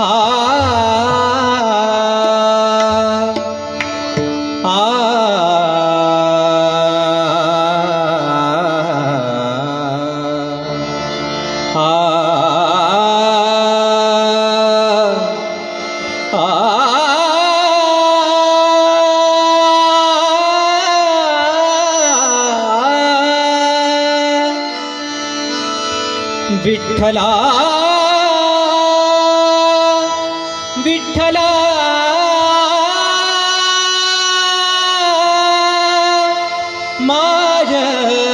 आ आ विठ्ठला. माझ्या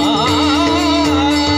Ah